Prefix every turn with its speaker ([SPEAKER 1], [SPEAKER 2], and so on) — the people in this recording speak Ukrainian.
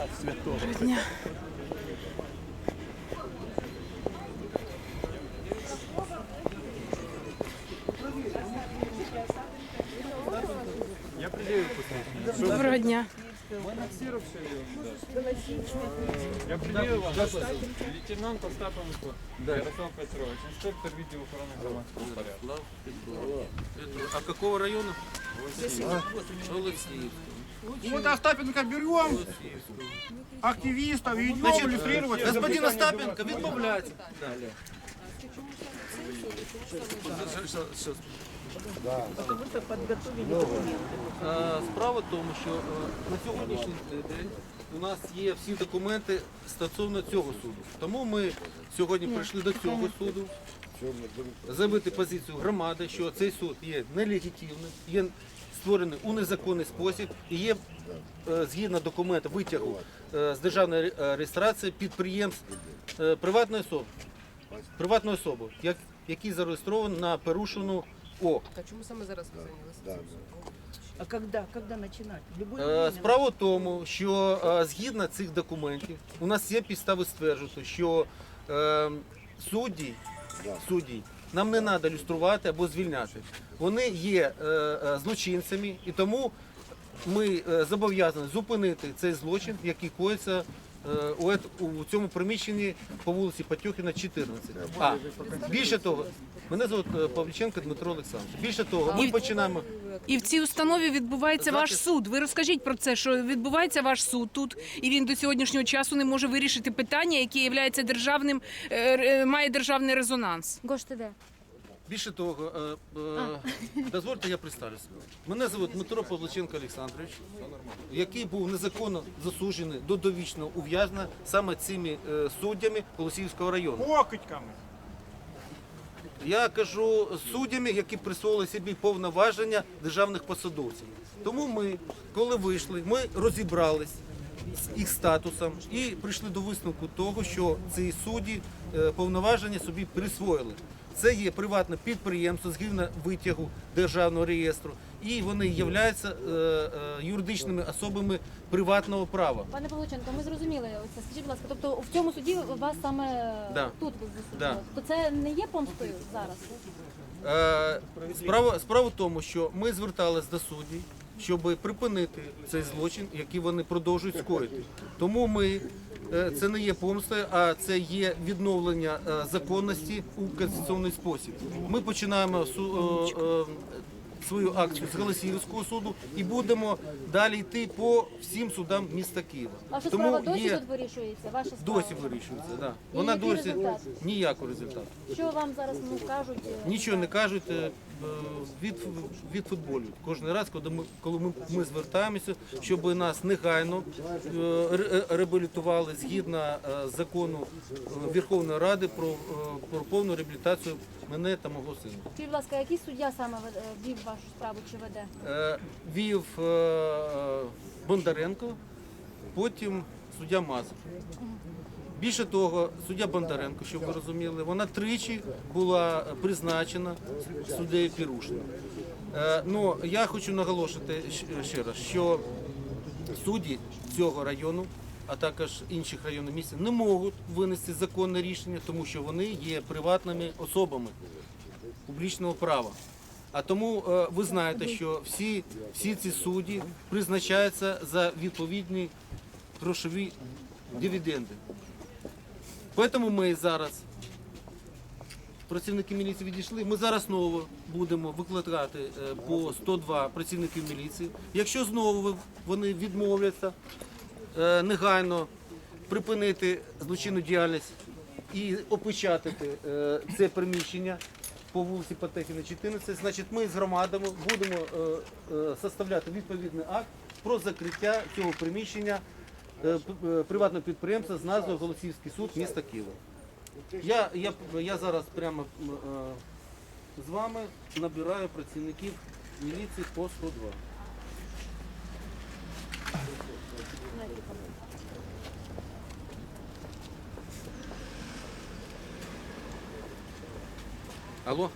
[SPEAKER 1] Доброго
[SPEAKER 2] дня. Доброго дня.
[SPEAKER 1] Я придаю вам лейтенант Остапенко Ярослав Петрович, инспектор видео охраны громадского порядка.
[SPEAKER 3] А какого района?
[SPEAKER 4] Улица Вот Остапенко берем, активистов, и идем иллюстрировать.
[SPEAKER 3] Господин Остапенко відмовляється. Е, Справа в тому, що е, на сьогоднішній день у нас є всі документи стосовно цього суду. Тому ми сьогодні прийшли до цього суду заявити позицію громади, що цей суд є нелегітимним, є створений у незаконний спосіб і є е, згідно документу витягу е, з державної е, реєстрації підприємств приватної особи, приватної особи, як, який зареєстрований на порушену ОК.
[SPEAKER 5] А чому саме зараз ви зайнялися?
[SPEAKER 6] А когда? Когда время.
[SPEAKER 3] Справа в тому, що згідно цих документів у нас є підстави стверджувати, що е, судді, судді нам не треба люструвати або звільняти. Вони є е, е, злочинцями, і тому ми е, зобов'язані зупинити цей злочин, який коїться у, у цьому приміщенні по вулиці Патьохіна, 14. А більше того, мене звуть е, Павліченко Дмитро Олександрович. Більше того, ми
[SPEAKER 2] І-
[SPEAKER 3] починаємо.
[SPEAKER 2] І в цій установі відбувається ваш суд. Ви розкажіть про це, що відбувається ваш суд тут, і він до сьогоднішнього часу не може вирішити питання, яке є державним, е, е, має державний резонанс.
[SPEAKER 7] Гош, ти де?
[SPEAKER 3] Більше того, е, е, дозвольте, я представлюся. Мене звуть Дмитро Павличенко Олександрович, який був незаконно засуджений до довічного ув'язнення саме цими е, суддями Голосіївського району.
[SPEAKER 4] Покидьками.
[SPEAKER 3] Я кажу суддями, які присвоїли собі повноваження державних посадовців. Тому ми, коли вийшли, ми розібрались з їх статусом і прийшли до висновку того, що ці судді е, повноваження собі присвоїли. Це є приватне підприємство згідно витягу державного реєстру, і вони являються е, е, юридичними особами приватного права.
[SPEAKER 7] Пане Павлученко, ми зрозуміли оце. Скажіть, будь ласка, тобто в цьому суді вас саме
[SPEAKER 3] Да.
[SPEAKER 7] тут ви засудили?
[SPEAKER 3] Да.
[SPEAKER 7] То це не є помстою зараз?
[SPEAKER 3] Е, Справа, справа в тому, що ми зверталися до судді, щоб припинити цей злочин, який вони продовжують скоїти. Тому ми це не є помстою, а це є відновлення е, законності у конституційний спосіб. Ми починаємо е, е, свою акцію з Голосіївського суду і будемо далі йти по всім судам міста Києва.
[SPEAKER 7] Ваша справа досі тут вирішується? Ваша справа?
[SPEAKER 3] досі вирішується. Да.
[SPEAKER 7] І
[SPEAKER 3] Вона
[SPEAKER 7] який
[SPEAKER 3] досі
[SPEAKER 7] результат?
[SPEAKER 3] ніякого результату.
[SPEAKER 7] Що вам зараз ну, кажуть? е,
[SPEAKER 3] Нічого не кажуть е, е, від, від футболю. Кожен раз, коли ми, коли ми, ми звертаємося, щоб нас негайно е, ре- реабілітували згідно е, закону е, Верховної Ради про, е, про повну реабілітацію мене та мого сина.
[SPEAKER 7] Скажіть, будь ласка, який суддя саме вів вашу справу чи веде?
[SPEAKER 3] Е, Вів е, Бондаренко, потім суддя Мазур. Більше того, суддя Бондаренко, щоб ви розуміли, вона тричі була призначена суддею Пірушним. Е, Ну, я хочу наголошувати щ- ще раз, що судді цього району, а також інших районів міста, не можуть винести законне рішення, тому що вони є приватними особами публічного права. А тому е, ви знаєте, що всі, всі ці судді призначаються за відповідні грошові дивіденди. Тому ми зараз, працівники міліції відійшли, ми зараз знову будемо викликати е, по 102 працівників міліції. Якщо знову вони відмовляться негайно припинити злочинну діяльність і опечатати е, це приміщення по вулиці Потехіна 14, значить ми з громадами будемо е, е, составляти відповідний акт про закриття цього приміщення е, е, приватного підприємства з назвою Голосівський суд міста Києва. Я, я, я зараз прямо е, з вами набираю працівників міліції по 102. Alô?